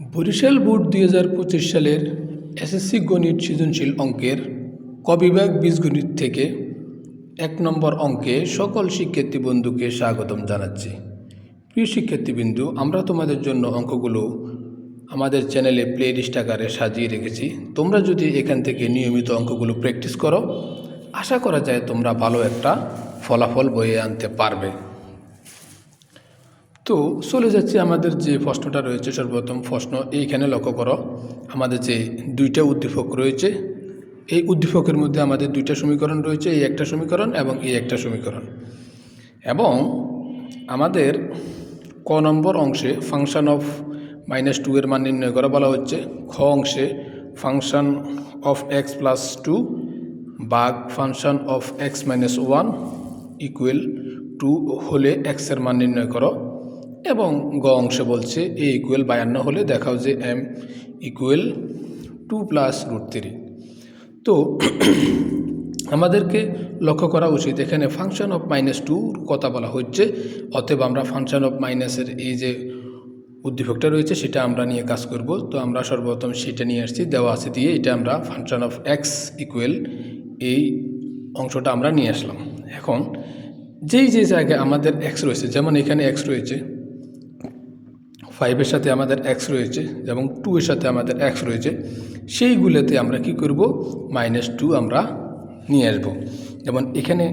Barishal board দুই হাজার পঁচিশ সালের এসএসসি গণিত সৃজনশীল অঙ্কের কবিভাগ বীজগণিত থেকে এক নম্বর অঙ্কে সকল শিক্ষার্থী বন্ধুকে স্বাগতম জানাচ্ছি। প্রিয় শিক্ষার্থীবৃন্দু, আমরা তোমাদের জন্য অঙ্কগুলো আমাদের চ্যানেলে প্লে লিস্ট আকারে সাজিয়ে রেখেছি। তোমরা যদি এখান থেকে নিয়মিত অঙ্কগুলো প্র্যাকটিস করো, আশা করা যায় তোমরা ভালো একটা ফলাফল বয়ে আনতে পারবে। তো চলে যাচ্ছে আমাদের যে প্রশ্নটা রয়েছে, সর্বপ্রথম প্রশ্ন, এইখানে লক্ষ্য করো, আমাদের যে দুইটা উদ্দীপক রয়েছে, এই উদ্দীপকের মধ্যে আমাদের দুইটা সমীকরণ রয়েছে, এই একটা সমীকরণ এবং এই একটা সমীকরণ। এবং আমাদের ক নম্বর অংশে ফাংশন অফ মাইনাস টু এর মান নির্ণয় করা বলা হচ্ছে, খ অংশে function of x plus two বাঘ function of x minus one equal two হলে এক্সের মান নির্ণয় করো। এবং গ অংশে বলছে এ ইকুয়েল বায়ান্ন হলে দেখাও যে M equal two plus root three তো আমাদেরকে লক্ষ্য করা উচিত। এখানে ফাংশন অফ মাইনাস টু কথা বলা হচ্ছে, অতএব আমরা ফাংশন অফ মাইনাসের এই যে উদ্দীপকটা রয়েছে সেটা আমরা নিয়ে কাজ করব। তো আমরা সর্বপ্রথম সেটা নিয়ে আসছি, দেওয়া আছে দিয়ে এটা আমরা ফাংশন অফ এক্স ইকুয়েল এই অংশটা আমরা নিয়ে আসলাম। এখন যেই যে জায়গায় আমাদের এক্স রয়েছে, যেমন এখানে এক্স রয়েছে ফাইভের সাথে আমাদের এক্স রয়েছে এবং টু এর সাথে আমাদের এক্স রয়েছে, সেইগুলোতে আমরা কি করব? মাইনাস টু আমরা নিয়ে আসব। যেমন এখানে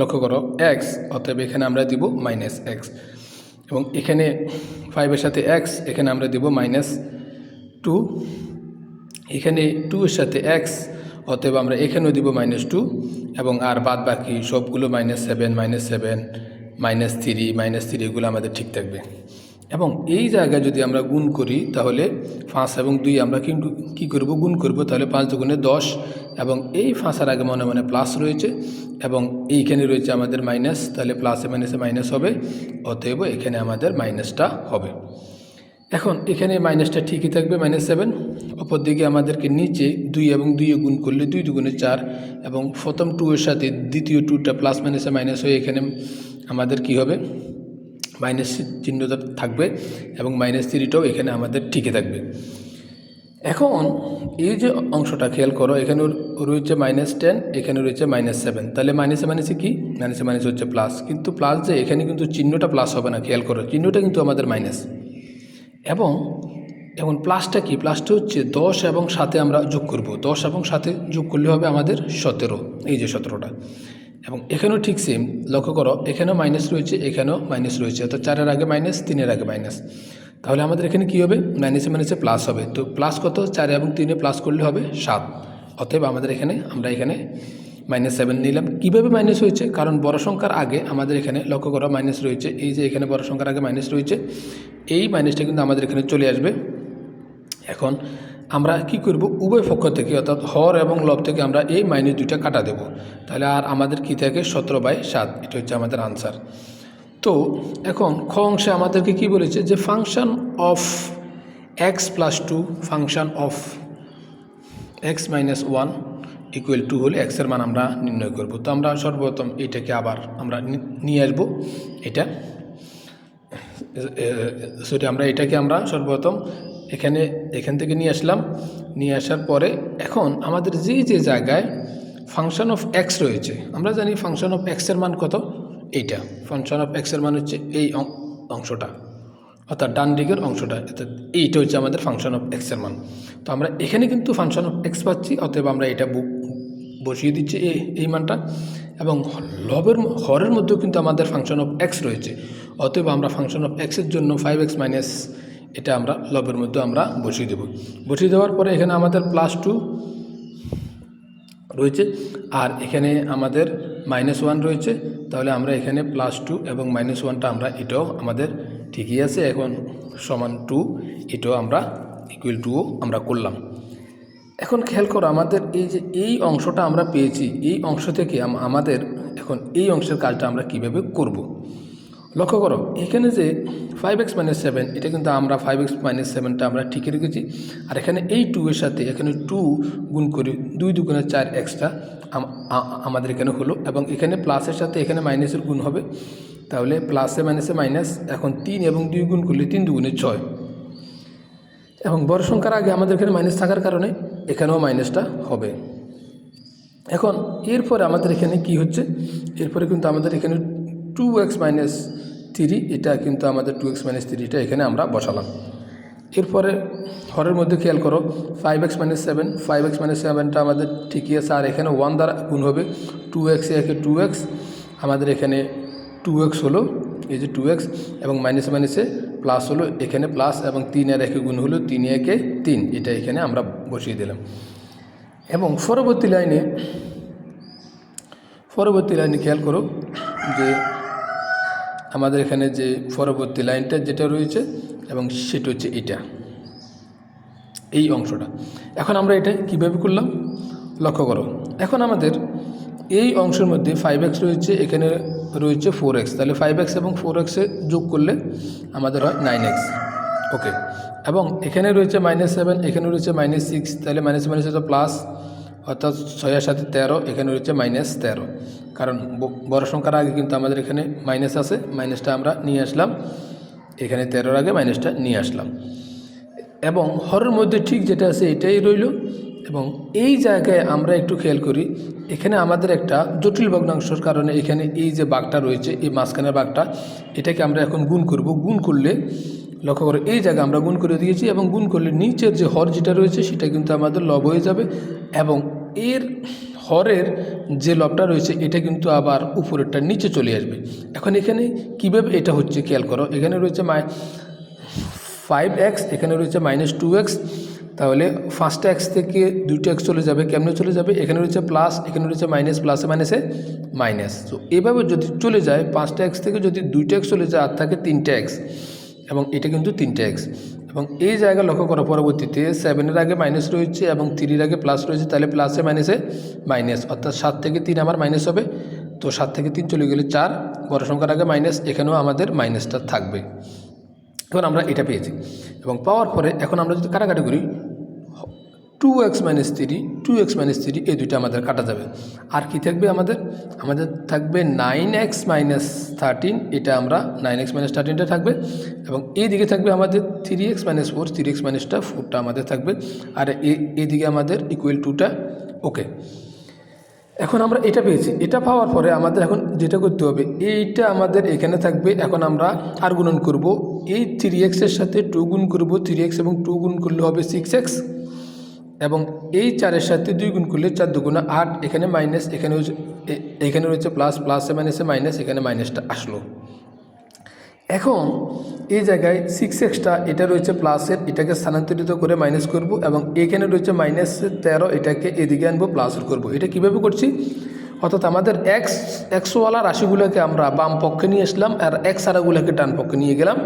লক্ষ্য করো এক্স অতএব এখানে আমরা দিব মাইনাস এক্স এবং এখানে ফাইভের সাথে এক্স এখানে আমরা দিব মাইনাস টু এখানে টু এর সাথে এক্স অতএব আমরা এখানেও দিব মাইনাস টু এবং আর বাদ বাকি সবগুলো minus seven minus seven minus three minus three এগুলো আমাদের ঠিক থাকবে। এবং এই জায়গায় যদি আমরা গুণ করি, তাহলে পাঁচ এবং দুই আমরা কিন্তু কী করব? গুণ করব, তাহলে পাঁচ দুগুণে দশ এবং এই ফাঁসার আগে মনে মনে প্লাস রয়েছে এবং এইখানে রয়েছে আমাদের মাইনাস তাহলে প্লাসে মাইনাসে মাইনাস হবে, অতএব এখানে আমাদের মাইনাসটা হবে। এখন এখানে মাইনাসটা ঠিকই থাকবে মাইনাস সেভেন অপর দিকে আমাদেরকে নিচে দুই এবং দুইয়ে গুণ করলে দুই দুগুণে চার এবং প্রথম টু এর সাথে দ্বিতীয় টুটা প্লাস মাইনাসে মাইনাস হয়ে এখানে আমাদের কি হবে? মাইনাস চিহ্নটা থাকবে এবং মাইনাস থ্রিটাও এখানে আমাদের ঠিকই থাকবে। এখন এই যে অংশটা খেয়াল করো, এখানে রয়েছে মাইনাস টেন এখানে রয়েছে মাইনাস সেভেন তাহলে মাইনাসে মাইনাসে কি? মাইনাসে মাইনাস হচ্ছে প্লাস কিন্তু প্লাস যে, এখানে কিন্তু চিহ্নটা প্লাস হবে না, খেয়াল করো। চিহ্নটা কিন্তু আমাদের মাইনাস এবং, এখন প্লাসটা কি? প্লাসটা হচ্ছে দশ এবং সাথে আমরা যোগ করব। দশ এবং সাথে যোগ করলে হবে আমাদের সতেরো। এই যে সতেরোটা। এবং এখানেও ঠিক সেম লক্ষ্য করো, এখানেও মাইনাস রয়েছে, এখানেও মাইনাস রয়েছে, অর্থাৎ চারের আগে মাইনাস তিনের আগে মাইনাস তাহলে আমাদের এখানে কী হবে? মাইনাসে মাইনাসে প্লাস হবে। তো প্লাস কত? চারে এবং তিনে প্লাস করলে হবে সাত। অতএব আমাদের এখানে, আমরা এখানে মাইনাস সেভেন নিলাম। কীভাবে মাইনাস হয়েছে? কারণ বড় সংখ্যার আগে আমাদের এখানে, লক্ষ্য করা মাইনাস রয়েছে। এই যে এখানে বড় সংখ্যার আগে মাইনাস রয়েছে, এই মাইনাসটা কিন্তু আমাদের এখানে চলে আসবে। এখন আমরা কি করব? উভয় পক্ষ থেকে, অর্থাৎ হর এবং লব থেকে আমরা এই মাইনাস দুইটা কাটা দেব। তাহলে আর আমাদের কি থাকে? সতেরো বাই সাত। এটা হচ্ছে আমাদের আনসার তো এখন খ অংশে আমাদেরকে কি বলেছে? যে function of x plus two function of x minus one equal two হলে এক্সের মান আমরা নির্ণয় করব। তো আমরা সর্বপ্রথম এটাকে আবার আমরা নিয়ে আসব। এটা সরি আমরা, এটাকে আমরা সর্বপ্রথম এখানে, এখান থেকে নিয়ে আসলাম। নিয়ে আসার পরে এখন আমাদের যে যে জায়গায় ফাংশন অফ এক্স রয়েছে, আমরা জানি ফাংশন অফ এক্সের মান কত? এইটা। ফাংশন অফ এক্সের মান হচ্ছে এই অংশটা, অর্থাৎ ডান দিকের অংশটা। অর্থাৎ এইটা হচ্ছে আমাদের ফাংশন অফ এক্সের মান। তো আমরা এখানে কিন্তু ফাংশন অফ এক্স পাচ্ছি, অতএব আমরা এটা বসিয়ে দিচ্ছি এই এই মানটা। এবং লবের হরের মধ্যেও কিন্তু আমাদের ফাংশন অফ এক্স রয়েছে। অতএব আমরা ফাংশন অফ এক্সের জন্য ফাইভ এক্স মাইনাস এটা আমরা লবের মধ্যে আমরা বসিয়ে দেব। বসিয়ে দেওয়ার পরে এখানে আমাদের প্লাস টু রয়েছে আর এখানে আমাদের মাইনাস ওয়ান রয়েছে। তাহলে আমরা এখানে প্লাস টু এবং মাইনাস ওয়ানটা আমরা এটাও আমাদের ঠিকই আছে। এখন সমান টু এটাও আমরা ইকুয়াল টুও আমরা করলাম। এখন খেয়াল করো আমাদের এই যে এই অংশটা আমরা পেয়েছি, এই অংশ থেকে আমাদের এখন এই অংশের কাজটা আমরা কীভাবে করব। লক্ষ্য করো, এখানে যে ফাইভ এক্স মাইনাস সেভেন এটা কিন্তু আমরা ফাইভ এক্স মাইনাস সেভেনটা আমরা ঠিকই রেখেছি। আর এখানে এই টু এর সাথে এখানে টু গুণ করি, দুই দুগুণে চার এক্সট্রা আমাদের এখানে হলো। এবং এখানে প্লাসের সাথে এখানে মাইনাসের গুণ হবে। তাহলে প্লাসে মাইনাসে মাইনাস এখন তিন এবং দুই গুণ করলে তিন দুগুণে ছয়। এবং বড় সংখ্যার আগে আমাদের এখানে মাইনাস থাকার কারণে এখানেও মাইনাসটা হবে। এখন এরপরে আমাদের এখানে কি হচ্ছে? এরপরে কিন্তু আমাদের এখানে টু এক্স মাইনাস থ্রি এটা কিন্তু আমাদের টু এক্স মাইনাস থ্রিটা এখানে আমরা বসালাম। এরপরে হরের মধ্যে খেয়াল করো five x minus seven five x minus সেভেনটা আমাদের ঠিকই আছে, আর এখানে ওয়ান দ্বারা গুণ হবে টু এক্স একে টু এক্স আমাদের এখানে টু এক্স হলো এই যে টু এক্স এবং মাইনাসে মাইনাসে প্লাস হলো এখানে প্লাস এবং তিন আর একে গুণ হলো তিন একে তিন, এটা এখানে আমরা বসিয়ে দিলাম। এবং পরবর্তী লাইনে পরবর্তী লাইনে খেয়াল করো যে আমাদের এখানে যে পরবর্তী লাইনটা যেটা রয়েছে এবং সেটা হচ্ছে এটা। এই অংশটা। এখন আমরা এটা কীভাবে করলাম? লক্ষ্য করো। এখন আমাদের এই অংশের মধ্যে ফাইভ এক্স রয়েছে, এখানে রয়েছে ফোর এক্স তাহলে ফাইভ এক্স এবং ফোর এক্সে যোগ করলে আমাদের হয় নাইন এক্স ওকে এবং এখানে রয়েছে মাইনাস সেভেন এখানে রয়েছে মাইনাস সিক্স তাহলে মাইনাস মাইনাস হচ্ছে প্লাস অর্থাৎ ছয়ের সাথে তেরো, এখানে রয়েছে মাইনাস তেরো। কারণ বড় সংখ্যার আগে কিন্তু আমাদের এখানে মাইনাস আছে মাইনাসটা আমরা নিয়ে আসলাম। এখানে তেরোর আগে মাইনাসটা নিয়ে আসলাম। এবং হরের মধ্যে ঠিক যেটা আছে এটাই রইল। এবং এই জায়গায় আমরা একটু খেয়াল করি, এখানে আমাদের একটা জটিল ভগ্নাংশর কারণে এখানে এই যে বাঘটা রয়েছে, এই মাঝখানের বাঘটা, এটাকে আমরা এখন গুণ করব। গুণ করলে লক্ষ্য করে, এই জায়গা আমরা গুণ করে দিয়েছি এবং গুণ করলে নিচের যে হর যেটা রয়েছে সেটা কিন্তু আমাদের লব হয়ে যাবে এবং এর হরের যে লবটা রয়েছে এটা কিন্তু আবার উপরেরটা নিচে চলে আসবে। এখন এখানে কীভাবে এটা হচ্ছে খেয়াল করো, এখানে রয়েছে মাই ফাইভ এক্স, এখানে রয়েছে মাইনাস টু এক্স, তাহলে ফার্স্ট এক্স থেকে দুইটা এক্স চলে যাবে, কেমনে চলে যাবে? এখানে রয়েছে প্লাস, এখানে রয়েছে মাইনাস, প্লাসে মাইনাসে মাইনাস। তো এভাবে যদি চলে যায়, পাঁচটা এক্স থেকে যদি দুইটা এক্স চলে যায়, আর থাকে তিনটে এক্স এবং এটা কিন্তু তিনটে এক্স এবং এই জায়গা লক্ষ্য করা, পরবর্তীতে সেভেনের আগে মাইনাস রয়েছে এবং থ্রির আগে প্লাস রয়েছে, তাহলে প্লাসে মাইনাসে মাইনাস অর্থাৎ সাত থেকে তিন আমার মাইনাস হবে। তো সাত থেকে তিন চলে গেলে চার বড় সংখ্যার আগে মাইনাস এখানেও আমাদের মাইনাসটা থাকবে। এখন আমরা এটা পেয়েছি। এবং পাওয়ার পরে এখন আমরা যদি কাটাকাটি করি two x minus three two x minus three এই দুইটা আমাদের কাটা যাবে। আর কি থাকবে আমাদের? আমাদের থাকবে নাইন এক্স মাইনাস থার্টিন এটা আমরা নাইন এক্স মাইনাস থার্টিনটা থাকবে। এবং এইদিকে থাকবে আমাদের three x minus four three x মাইনাসটা ফোরটা আমাদের থাকবে। আর এ- এইদিকে আমাদের ইকুয়াল টুটা ওকে এখন আমরা এটা পেয়েছি। এটা পাওয়ার পরে আমাদের এখন যেটা করতে হবে, এইটা আমাদের এখানে থাকবে। এখন আমরা আর গুণন করব, এই থ্রি এক্সের সাথে টু গুণ করব থ্রি এক্স এবং টু গুণ করলে হবে সিক্স এক্স এবং এই চারের সাথে দুই গুণ করলে চার দুগুণা আট, এখানে মাইনাস এখানে এখানে রয়েছে প্লাস প্লাসে মাইনাসে মাইনাস এখানে মাইনাসটা আসলো। এখন এই জায়গায় সিক্স এক্সটা এটা রয়েছে প্লাসের এটাকে স্থানান্তরিত করে মাইনাস করব এবং এখানে রয়েছে মাইনাস তেরো, এটাকে এদিকে আনব প্লাসের করব। এটা কীভাবে করছি? অর্থাৎ আমাদের এক্স একশোওয়ালা রাশিগুলোকে আমরা বাম পক্ষে নিয়ে আসলাম, আর এক্স আরাগুলোকে ডান পক্ষে নিয়ে গেলাম।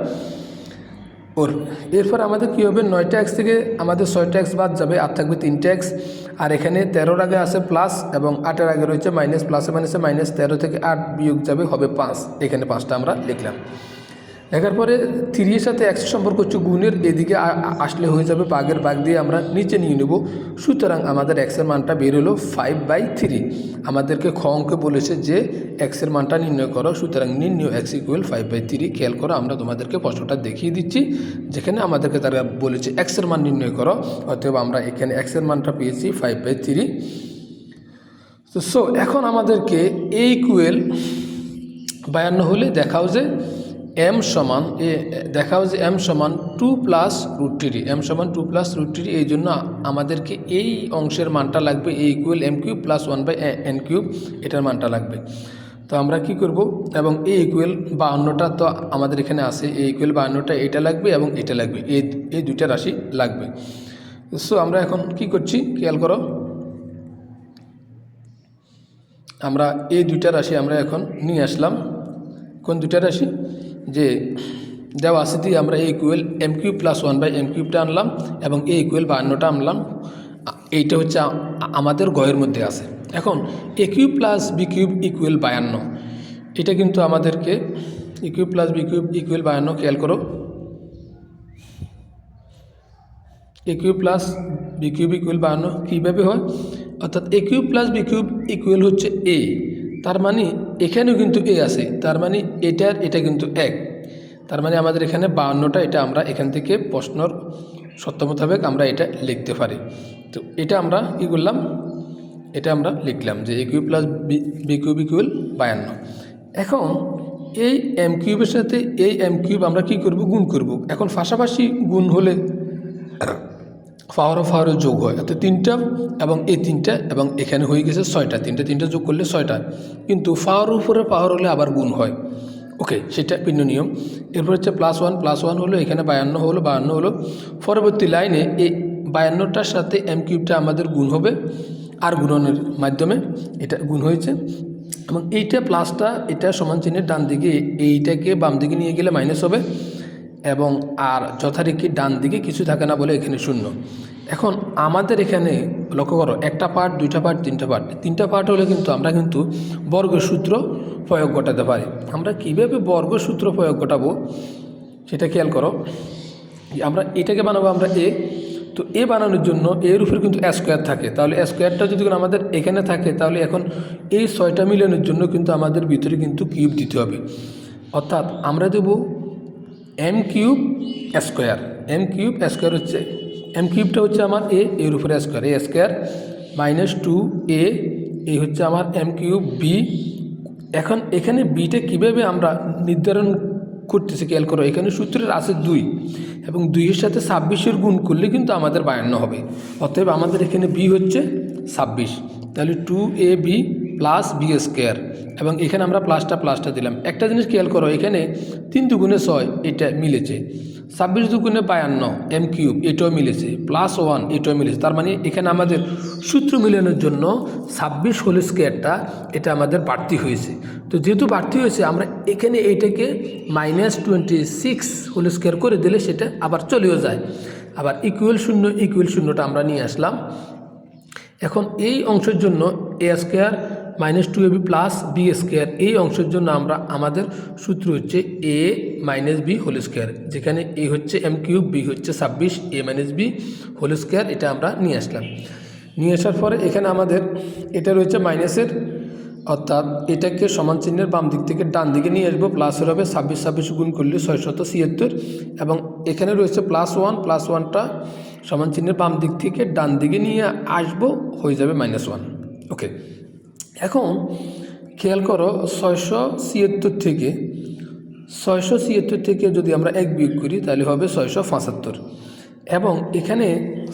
ওর। এরপর আমাদের কী হবে? নয়টা এক্স থেকে আমাদের ছয় ট্যাক্স বাদ যাবে, আর থাকবে তিন ট্যাক্স আর এখানে তেরোর আগে আছে প্লাস এবং আটের আগে রয়েছে মাইনাস প্লাসে মাইনাসে মাইনাস তেরো থেকে আট বিয়োগ যাবে, হবে পাঁচ। এখানে পাঁচটা আমরা লিখলাম। লেখার পরে থ্রির সাথে একশো সম্পর্ক হচ্ছে গুণের এদিকে আসলে হয়ে যাবে বাঘের বাঘ দিয়ে আমরা নিচে নিয়ে নেব। সুতরাং আমাদের এক্সের মানটা বের হলো ফাইভ বাই থ্রি আমাদেরকে খ অঙ্কে বলেছে যে এক্সের মানটা নির্ণয় করো, সুতরাং নির্ণয় x equal five by three খেয়াল করো, আমরা তোমাদেরকে প্রশ্নটা দেখিয়ে দিচ্ছি। যেখানে আমাদেরকে তারা বলেছে এক্সের মান নির্ণয় করো, অতএব আমরা এখানে এক্সের মানটা পেয়েছি ফাইভ বাই থ্রি তো সো এখন আমাদেরকে এই ইকুয়েল বায়ান্ন হলে দেখাও যে এম সমান, এ দেখাও যে এম সমান two plus root three M সমান টু প্লাস রুট থ্রি এই জন্য আমাদেরকে এই অংশের মানটা লাগবে A equal M cube plus one by N cube এটার মানটা লাগবে। তো আমরা কি করব? এবং এ ইকুয়াল বাহান্নটা তো আমাদের এখানে আছে এ ইকুয়াল বাহান্নটা এটা লাগবে এবং এটা লাগবে এই এই দুইটা রাশি লাগবে। সো আমরা এখন কি করছি? খেয়াল করো। আমরা এই দুইটা রাশি আমরা এখন নিয়ে আসলাম। কোন দুইটা রাশি? যে দেওয়া আছে দিয়ে আমরা A equal M cube plus one by M কিউবটা আনলাম এবং এ ইকুয়েল বাহান্নটা আনলাম। এইটা হচ্ছে আমাদের গয়ের মধ্যে আছে। এখন A cube plus B cube equal বায়ান্ন। এটা কিন্তু আমাদেরকে A plus B cube equal বায়ান্ন খেয়াল করো। A plus B cube equal বাহান্ন কীভাবে হয়? অর্থাৎ A cube plus B cube equal হচ্ছে এ তার মানে এখানেও কিন্তু এ আছে। তার মানে এটার, এটা কিন্তু এক। তার মানে আমাদের এখানে বাহান্নটা এটা আমরা এখান থেকে প্রশ্নর সত্য মোতাবেক আমরা এটা লিখতে পারি। তো এটা আমরা কী করলাম? এটা আমরা লিখলাম যে A cube plus B B cube equal বায়ান্ন। এখন এই এম কিউবের সাথে এই এম কিউব আমরা কি করব? গুণ করব। এখন পাশাপাশি গুণ হলে পাওয়ার অফ যোগ হয়। অর্থাৎ তিনটা এবং এই তিনটা এবং এখানে হয়ে গেছে ছয়টা। তিনটা তিনটা যোগ করলে ছয়টা। কিন্তু পাওয়ার উপরে পাওয়ার হলে আবার গুণ হয়। ওকে, সেটা ভিন্ন নিয়ম। এরপর হচ্ছে প্লাস ওয়ান প্লাস ওয়ান হলো এখানে বায়ান্ন হলো বায়ান্ন হলো। পরবর্তী লাইনে এই বায়ান্নটার সাথে এম কিউবটা আমাদের গুণ হবে। আর গুণনের মাধ্যমে এটা গুণ হয়েছে। এবং এইটা প্লাসটা এটা সমান চিহ্নের ডান দিকে, এইটাকে বাম দিকে নিয়ে গেলে মাইনাস হবে। এবং আর যথারীতি ডান দিকে কিছু থাকে না বলে এখানে শূন্য। এখন আমাদের এখানে লক্ষ্য করো, একটা পার্ট দুইটা পার্ট তিনটা পার্ট তিনটা পার্ট হলে কিন্তু আমরা কিন্তু বর্গসূত্র প্রয়োগ ঘটাতে পারি। আমরা কীভাবে বর্গসূত্র প্রয়োগ ঘটাবো সেটা খেয়াল করো। আমরা এটাকে বানাবো আমরা এ। তো এ বানানোর জন্য এর উপরে কিন্তু স্কোয়ার থাকে। তাহলে স্কোয়ারটা যদি আমাদের এখানে থাকে, তাহলে এখন এই ছয়টা মিলনের জন্য কিন্তু আমাদের ভিতরে কিন্তু কিউব দিতে হবে। অর্থাৎ আমরা দেব M cube square M cube square হচ্ছে এম কিউবটা হচ্ছে আমার এ এর উপরে square A square minus two A এই হচ্ছে আমার এম কিউব বি এখন এখানে বিটা কীভাবে আমরা নির্ধারণ করতেছি খেয়াল করো, এখানে সূত্রের আছে দুই এবং দুইয়ের সাথে ছাব্বিশের গুণ করলে কিন্তু আমাদের বায়ান্ন হবে। অতএব আমাদের এখানে বি হচ্ছে ছাব্বিশ। তাহলে two A B plus B square এবং এখানে আমরা প্লাসটা প্লাসটা দিলাম। একটা জিনিস খেয়াল করো, এখানে তিন দুগুণে ছয়, এটা মিলেছে। ছাব্বিশ দুগুণে বায়ান্ন এম কিউব এটাও মিলেছে। প্লাস ওয়ান এটাও মিলেছে। তার মানে এখানে আমাদের সূত্র মিলানোর জন্য ছাব্বিশ হোল স্কোয়ারটা এটা আমাদের বাড়তি হয়েছে। তো যেহেতু বাড়তি হয়েছে, আমরা এখানে এইটাকে minus twenty six whole square করে দিলে সেটা আবার চলেও যায়। আবার ইকুয়াল শূন্য ইকুয়াল শূন্যটা আমরা নিয়ে আসলাম। এখন এই অংশের জন্য A square minus two AB plus B square এই অংশের জন্য আমরা আমাদের সূত্র হচ্ছে A minus B whole square যেখানে এ হচ্ছে এম কিউব বি হচ্ছে ছাব্বিশ A minus B whole square এটা আমরা নিয়ে আসলাম। নিয়ে আসার পরে এখানে আমাদের এটা রয়েছে মাইনাসের অর্থাৎ এটাকে সমান চিহ্নের বাম দিক থেকে ডান দিকে নিয়ে আসব প্লাসের হবে ছাব্বিশ ছাব্বিশ গুণ করলে ছয়শত ছিয়াত্তর, এবং এখানে রয়েছে প্লাস ওয়ান প্লাস ওয়ানটা সমান চিহ্নের বাম দিক থেকে ডান দিকে নিয়ে আসব, হয়ে যাবে মাইনাস ওয়ান ওকে এখন খেয়াল করো ছয়শো ছিয়াত্তর থেকে, ছয়শো ছিয়াত্তর থেকে যদি আমরা এক বিয়োগ করি, তাহলে হবে ছয়শো পঁচাত্তর। এবং এখানে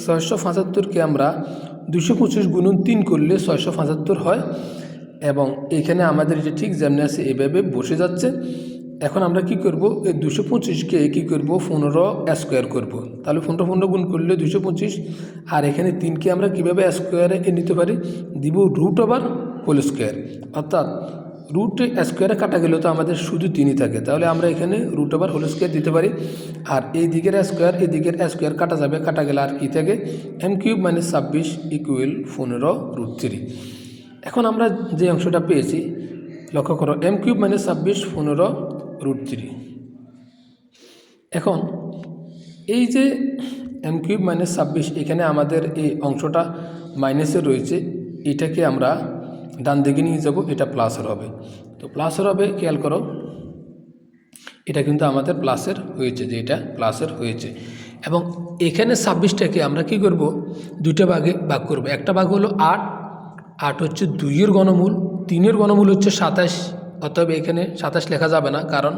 ছয়শো পঁচাত্তরকে আমরা দুশো পঁচিশ গুণন তিন করলে ছয়শো পঁচাত্তর হয়। এবং এখানে আমাদের যে ঠিক যেমনি আছে, এভাবে বসে যাচ্ছে। এখন আমরা কি করব? এই দুশো পঁচিশকে কী করব? পনেরো স্কোয়ার করব। তাহলে পনেরো পনেরো গুণ করলে দুশো পঁচিশ। আর এখানে তিনকে আমরা কীভাবে স্কোয়ারে নিতে পারি? দিব রুট ওভার হোল স্কোয়ার। অর্থাৎ রুট স্কোয়ারে কাটা গেলেও তো আমাদের শুধু তিনই থাকে। তাহলে আমরা এখানে রুট ওভার হোল স্কোয়ার দিতে পারি। আর এই দিকের স্কোয়ার, এই দিকের স্কোয়ার কাটা যাবে, কাটা গেলে আর কী থাকে? এম কিউব মাইনাস ছাব্বিশ ইকুয়েল পনেরো রুট থ্রি এখন আমরা যে অংশটা পেয়েছি, লক্ষ্য করো, এম কিউব মাইনাস ছাব্বিশ পনেরো রুট থ্রি এখন এই যে এম কিউব মাইনাস ছাব্বিশ, এখানে আমাদের এই অংশটা মাইনাসে রয়েছে, এটাকে আমরা ডান দিকে নিয়ে যাব, এটা প্লাসের হবে। তো প্লাসের হবে, খেয়াল করো, এটা কিন্তু আমাদের প্লাসের হয়েছে যে এটা প্লাসের হয়েছে। এবং এখানে ছাব্বিশটাকে আমরা কি করব? দুইটা ভাগে ভাগ করব। একটা ভাগ হলো আট আট হচ্ছে দুইয়ের গণমূল তিনের গণমূল হচ্ছে সাতাশ অতএব এখানে সাতাশ লেখা যাবে না, কারণ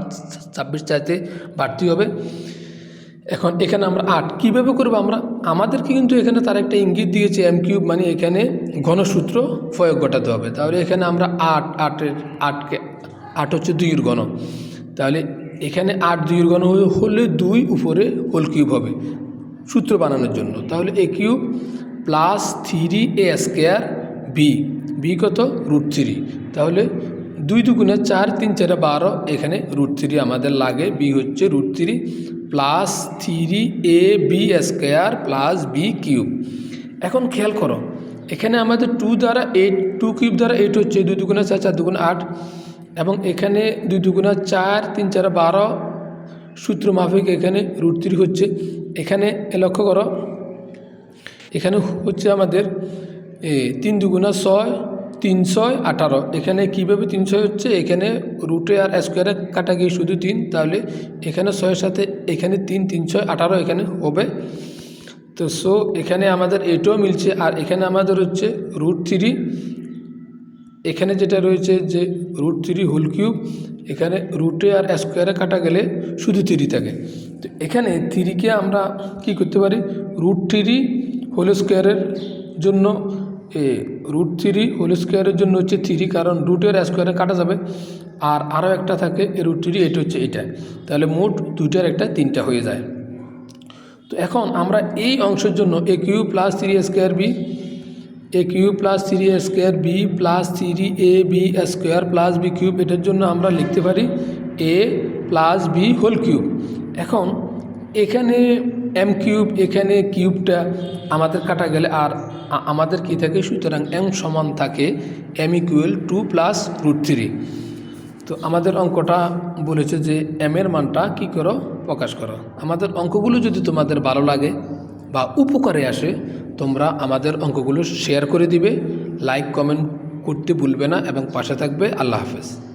ছাব্বিশ চাইতে বাড়তি হবে। এখন এখানে আমরা আট, কীভাবে করব আমরা? আমাদেরকে কিন্তু এখানে তার একটা ইঙ্গিত দিয়েছে এম কিউব মানে এখানে ঘনসূত্র প্রয়োগ ঘটাতে হবে। তাহলে এখানে আমরা আট, আটের আটকে, আট হচ্ছে দুইয়ের গণ তাহলে এখানে আট দুইয়ের গণ হলে দুই উপরে হোল কিউব হবে সূত্র বানানোর জন্য। তাহলে A cube plus three A square B B কত? রুট থ্রি তাহলে দুই দুগুণে চার তিন চারে বারো, এখানে রুট থ্রি আমাদের লাগে। বি হচ্ছে root three plus three A B square plus B cube এখন খেয়াল করো, এখানে আমাদের টু দ্বারা এইট টু কিউব দ্বারা এইট হচ্ছে দুই দুগুণে চার চার দুগুণে আট, এবং এখানে দুই দুগুণে চার তিন চার বারো, সূত্র মাফিক এখানে রুট থ্রি হচ্ছে। এখানে লক্ষ্য করো, এখানে হচ্ছে আমাদের তিন দুগুণা ছয় তিন ছয় আঠারো। এখানে কীভাবে তিন ছয় হচ্ছে? এখানে রুটে আর স্কোয়ারে কাটা গিয়ে শুধু তিন, তাহলে এখানে ছয়ের সাথে এখানে তিন তিন ছয় আঠারো এখানে হবে। তো সো এখানে আমাদের এটাও মিলছে, আর এখানে আমাদের হচ্ছে রুট থ্রি এখানে যেটা রয়েছে যে রুট থ্রি হোল কিউব এখানে রুটে আর স্কোয়ারে কাটা গেলে শুধু থ্রি থাকে। তো এখানে থ্রিকে আমরা কি করতে পারি? রুট থ্রি হোল স্কোয়ারের জন্য এ রুট থ্রি হোল স্কোয়ারের জন্য হচ্ছে থ্রি কারণ রুটের স্কোয়ারে কাটা যাবে আর আরও একটা থাকে এ রুট থ্রি এটা হচ্ছে এটা। তাহলে মোট দুইটার একটা তিনটা হয়ে যায়। তো এখন আমরা এই অংশের জন্য A cube plus three square B A cube plus three square B plus three A B square plus B cube এটার জন্য আমরা লিখতে পারি A plus B whole cube এখন এখানে এম কিউব এখানে কিউবটা আমাদের কাটা গেলে আর আমাদের কি থাকে? সুতরাং এম সমান থাকে M equal two plus root three তো আমাদের অঙ্কটা বলেছে যে এম এর মানটা কি করো? প্রকাশ করো। আমাদের অঙ্কগুলো যদি তোমাদের ভালো লাগে বা উপকারে আসে, তোমরা আমাদের অঙ্কগুলো শেয়ার করে দিবে। লাইক কমেন্ট করতে ভুলবে না এবং পাশে থাকবে। আল্লাহ হাফেজ।